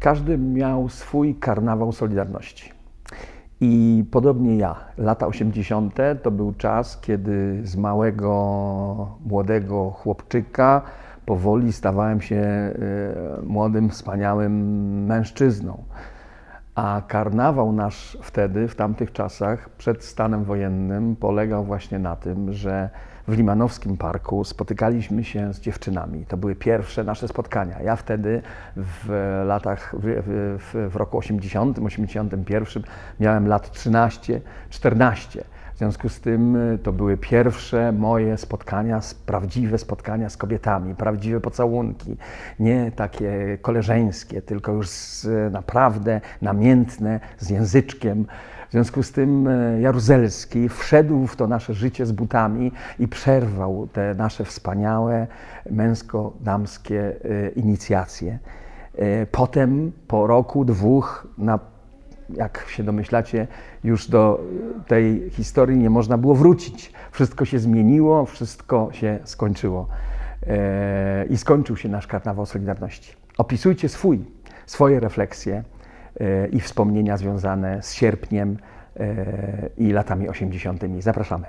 Każdy miał swój karnawał Solidarności. I podobnie ja, lata 80. to był czas, kiedy z małego, młodego chłopczyka powoli stawałem się e, młodym, wspaniałym mężczyzną. A karnawał nasz wtedy, w tamtych czasach, przed stanem wojennym, polegał właśnie na tym, że w Limanowskim Parku spotykaliśmy się z dziewczynami. To były pierwsze nasze spotkania. Ja wtedy w latach, w, w, w roku 80, 81 miałem lat 13, 14. W związku z tym y, to były pierwsze moje spotkania, prawdziwe spotkania z kobietami, prawdziwe pocałunki, nie takie koleżeńskie, tylko już naprawdę namiętne, z języczkiem. W związku z tym y, Jaruzelski wszedł w to nasze życie z butami i przerwał te nasze wspaniałe męsko-damskie y, inicjacje. Potem, po roku, dwóch, na jak się domyślacie, już do tej historii nie można było wrócić. Wszystko się zmieniło, wszystko się skończyło. E, I skończył się nasz karnawał Solidarności. Opisujcie swój, swoje refleksje e, i wspomnienia związane z sierpniem e, i latami 80. Zapraszamy.